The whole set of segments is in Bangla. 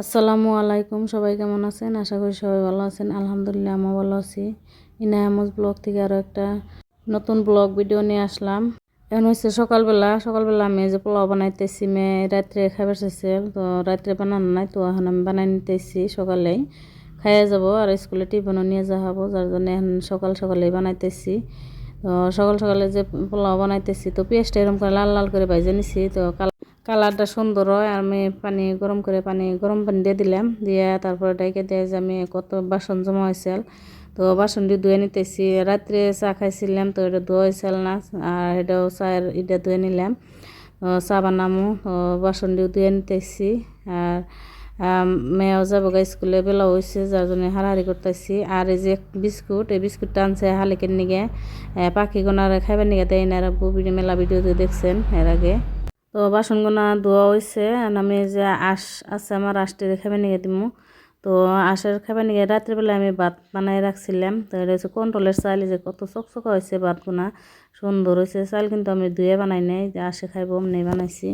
আসসালামু আলাইকুম, সবাই কেমন আছেন? আশা করি সবাই ভালো আছেন। আলহামদুলিল্লাহ আমি ভালো আছি। ইনায়ামজ ব্লগ থেকে আরও একটা নতুন ব্লগ ভিডিও নিয়ে আসলাম। এখন হচ্ছে সকালবেলা। সকালবেলা আমি যে পোলাও বানাইতেছি, মেয়ে রাত্রে খাবার চাইছে, তো রাত্রে বানানো নাই, তো এখন আমি বানাই নিতেছি সকালেই। খাইয়ে যাব আর স্কুলে টিফিনও নিয়ে যাওয়া হব, যার জন্য এখন সকাল সকালেই বানাইতেছি। তো সকাল সকালে যে পোলাও বানাইতেছি, তো পেঁয়াজটা এরকম করে লাল লাল করে ভাইজে নিছি, তো কালারটা সুন্দর হয়, আর আমি পানি গরম করে পানি গরম পানি দিয়ে দিলাম, দিয়ে তারপরে ডাইকে দিয়ে যে আমি কত বাসন জমা হয়েছিল তো বাসনটি ধুয়ে নিতেছি, রাত্রে চা খাইছিলাম তো এটা ধোয়া হয়েছিল না, আর এটাও চায়ের এটা ধুয়ে নিলাম। চা বানামো বাসনটিও ধুয়ে নিতেছি, আর মেয়েও যাব গা স্কুলে বেলা হয়েছে যার জন্য হারাহারি করতেছি। আর এই যে বিস্কুট, এই বিস্কুটটা আনছে হালিকের নিগে পাখি গোনার খাইবার নিগে না এরা মেলা ভিডিওতে দেখছেন এর আগে। তো বাসনগুনা ধোয়া হয়েছে আমি যে আঁশ আছে, আমার আঁশটি খাবার নিয়ে দিব তো আঁশের খাবার নিয়ে রাত্রিবেলা আমি ভাত বানাই রাখছিলাম। তো এটা হচ্ছে কন্ট্রোলের চাল যে কত চকচকা হয়েছে ভাতগুনা, সুন্দর হয়েছে চাল কিন্তু আমি ধুয়ে বানাই নাই, যে আশে খাইব, অমনি বানাইছি।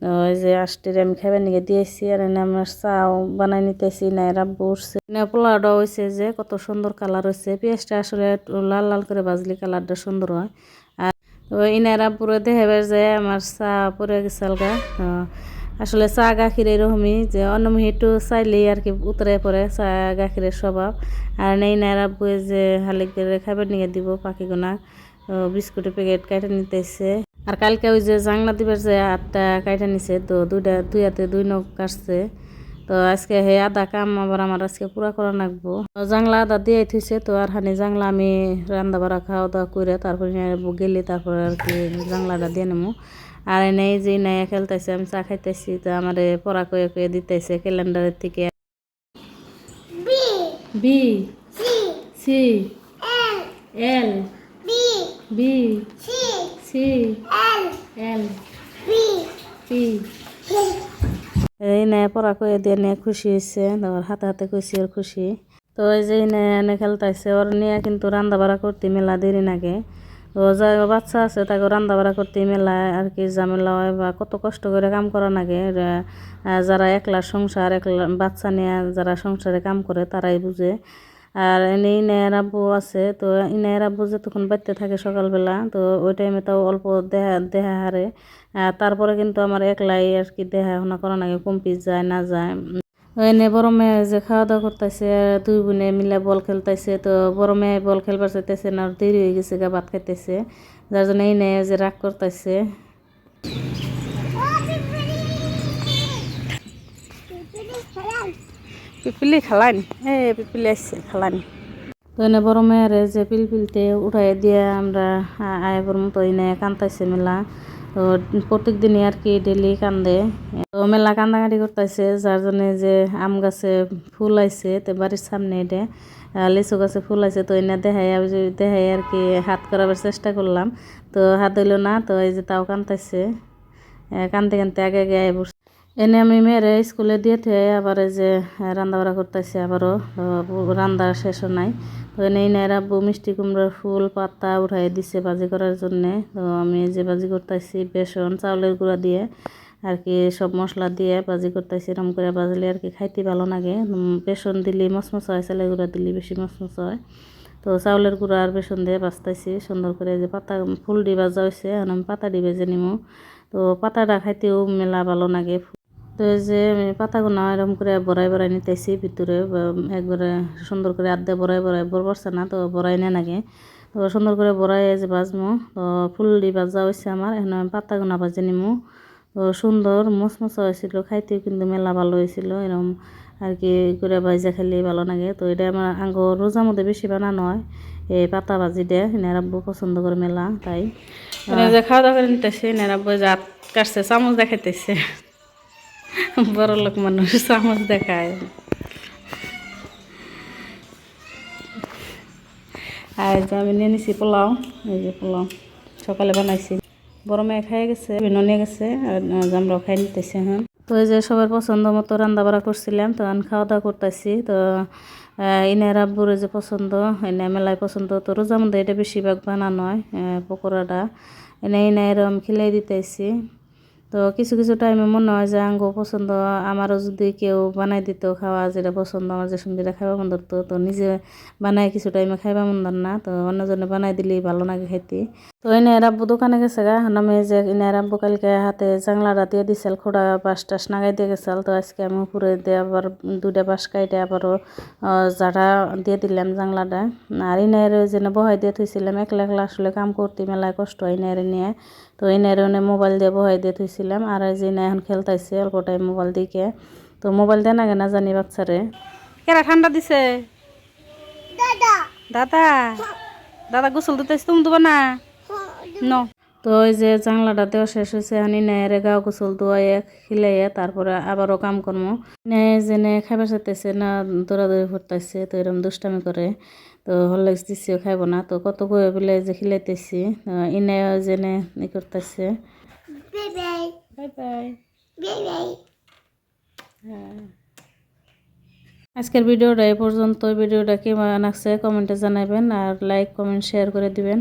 তো ওই যে আষ্টির আমি খাবার নিয়ে দিয়েছি, আর এনে আমার চাও বানাই নিতেছি না এরা বসছে না পোলাওটা হয়েছে যে কত সুন্দর কালার হয়েছে পেঁয়াজটা আসলে লাল লাল করে বাজলি কালারটা সুন্দর হয়। তো ইনারা পুরো দেখাবার যায় আমার চা পরে গেছাল গা আসলে চা গাখির এরকমই যে অন্যমহি একটু চাইলেই আর কি উতরে পড়ে চা গাখিরের স্বভাব। আর নেই নাইরা বয়ে যে হালিক খাবার নিয়ে দিব পাখিগুনা বিস্কুটের প্যাকেট কাটে নিতেছে। আর কালকে ওই যে জাংলা দিবার যে আটটা কাইটা নিছে, তো দুইটা দুই হাতে দুই নখ কাটছে। তো আজকে হে আদা কাম আবার আমার আজকে পুরা করা লাগবো। জাংলা আদা দিয়ে থইছে তো আর হানি জাংলা আমি রান্না বাড়া খাওয়া দাওয়া করে তারপরে গেলি তারপরে আর কি জাংলাটা দিয়ে নেব আর এনেই যে নাই খেলতেছে আমি চা খাইতেছি তো আমার পড়া কয়ে কয়ে দিতেছে ক্যালেন্ডারের থেকে। B C L B C L P. নে পড়া কয়ে দিয়ে নিয়ে খুশি হয়েছে তারপর হাতে হাতে কইছি ওর খুশি। তো ওই যে নে এনে খেলতেছে ওর নিয়ে কিন্তু রান্না বাড়া করতে মেলা দেরি নাগে। ও যাই বাচ্চা আছে, তাকে রান্না বাড়া করতে মেলা আর কি ঝামেলা হয় বা কত কষ্ট করে কাম করা লাগে যারা একলা সংসার, একলা বাচ্চা নিয়ে যারা সংসারে কাম করে, তারাই বুঝে। আর এনে ইনায়ের আব্বু আছে, তো ইনায়ের আব্বু তখন বাড়তে থাকে সকালবেলা, তো ওই টাইমে তাও অল্প দেহা দেহা হারে। তারপরে কিন্তু আমার একলাই আর কি দেখাশোনা করা নাকি কম্পিস যায়, না যায়। এনে বড় মেয়ে যে খাওয়া দাওয়া করতেছে, দুই বোনে মিলে বল খেলতেছে, তো বড় মেয়ে বল খেলবার চাইতেছে না দেরি হয়ে গেছে, গা ভাত খাইতেছে। যার জন্য এই নেয় যে রাগ করতেছে। পিপিলি খালানি? এ, পিপিলি আসছে, খালানি। তো এনে বড় মেয়ের যে পিলপিলতে উঠাই দিয়ে আমরা আয়বর মতো এনে কান্তাইছে মেলা। তো প্রত্যেক দিনই আর কি ডেলি কান্দে। তো মেলা কান্দাকাটি করতেছে, যার জন্য যে আম গাছে ফুল আইছে, তো বাড়ির সামনে এটা লিচু গাছে ফুল আছে তো এনে দেখাই দেখাই আর কি হাত করাবার চেষ্টা করলাম। তো হাত হইল না, তো এই যে তাও কান্দাইছে। কানতে কানতে আগে আগে আয় এনে আমি মেয়েরে স্কুলে দিয়ে থেকে আবার যে রান্না বাড়া করতেছি আবারও। রান্না শেষ নাই। তো এনে এনার আব্বু মিষ্টি কুমড়ার ফুল, পাতা উঠাই দিছে বাজি করার জন্যে। তো আমি যে বাজি করতেছি, বেসন, চাউলের গুঁড়া দিয়ে আর কি সব মশলা দিয়ে বাজি করতেছি এরকম করে বাজলে আর কি খাইতে ভালো লাগে। বেসন দিলে মশমশা হয়, চালের গুঁড়া দিলে বেশি মশমশা হয়। তো চাউলের গুঁড়া আর বেসন দিয়ে বাজতেছি সুন্দর করে যে পাতা, ফুল বাজা হয়েছে আর আমি পাতা দিয়ে যে নিমু। তো পাতাটা খাইতেও মেলা ভালো লাগে তো এই যে পাতাগুলো এরকম করে বড়াই বড়াই নিতেছি, ভিতরে একবারে সুন্দর করে আদে বড়াই বড়াই বড় পড়ছে না, তো বড়াই না নাগে তো সুন্দর করে বড়াই যে বাজমো তো ফুল দি বাজা হয়েছে আমার, এখন আমি পাতাগুনা বাজে নিমু। তো সুন্দর মচমচা হয়েছিল খাইতেও কিন্তু মেলা ভালো হয়েছিল এরকম আর কি করে বাজা খেলে ভালো লাগে। তো এটা আমার আঙ্গ রোজার মধ্যে বেশি বানানো হয়, এই পাতা বাজি দেয় নেরাব্বু পছন্দ করে মেলা, তাই। খাওয়া দাওয়া করে নিতেছে নেরাব্বু জাত কাটছে, চামচ দেখাইতেছে বড় লোক মানুষ চামচ দেখায়। আর আমি নিয়ে নিছি পোলাও। এই যে পোলাও, সকালে বানাইছি। বড় মেয়ে খাই গেছে ভিন্ন নিয়ে গেছে, আর আমরাও খাই নিতেছি হ্যাঁ তো এই যে সবার পছন্দ মতো রান্না বাড়া করছিলাম, তো আমি খাওয়া দাওয়া করতেছি। তো ইনার আব্বুর যে পছন্দ এনে মেলায় পছন্দ, তো রোজার মধ্যে এটা বেশিরভাগ বানানো হয় পকোড়াটা। এনে ইনার আমি খিলাই দিতেছি। তো কিছু কিছু টাইমে মনে হয় যে আঙ্গো পছন্দ, আমারও যদি কেউ বানাই দিত খাওয়া যেটা পছন্দ, আমার যে সুন্দর খাইবা মন ধরতো, তো নিজে বানাই কিছু টাইমে খাইবা মন ধর না, তো অন্যজনে বানাই দিলেই ভালো লাগে খাইতে তো এনে রাব্বু দোকানে গেছে গা আমি যে এনে রাব্বু কালকে হাতে জাংলাটা দিয়ে দিছিল খোড়া বাঁশ টাস নাগাই দিয়ে গেছিল তো আজকে আমি উপরে দিয়ে আবার দুইটা বাঁশ কাইটে আবারও জাড়া দিয়ে দিলাম জাংলাটা আর ইনার যেন বহাই দিয়ে থুইছিলাম, একলা একলা আসলে কাম করতে মেলায় কষ্ট ইনারে নিয়ে। তো ওনে মোবাইল দিয়ে বহাই দিয়ে থুইছিলাম। আর এই যে ইনা এখন খেলতাইছে অল্প টাইম মোবাইল দিকে তো মোবাইল দেয় না কেনা জানি বাচ্চারে। কেরা ঠান্ডা দিছে? দাদা। দাদা? গোসল দিতেছ তুমি দেবো না? ন। তো ওই যে জাংলাটা দেওয়া শেষ হয়েছে আমি নেয়ারে গাও গোসল ধোয়াইয়া খিলাইয়া তারপরে আবারও কাম করব নেয় জেনে খাবার চাইতেছে না দৌড়াদৌড়ি করতেছে তো এরকম দুষ্টামি করে। তো হরলেক্স দিছিও খাইব না। তো কত কয়ে বলে যে খিলাইতেছি ইনে জেনে ই করতেছে। Bye bye. হ্যাঁ। আজকের ভিডিওটা এই পর্যন্ত ভিডিওটা কেমন লাগছে কমেন্টে জানাবেন আর লাইক কমেন্ট শেয়ার করে দিবেন।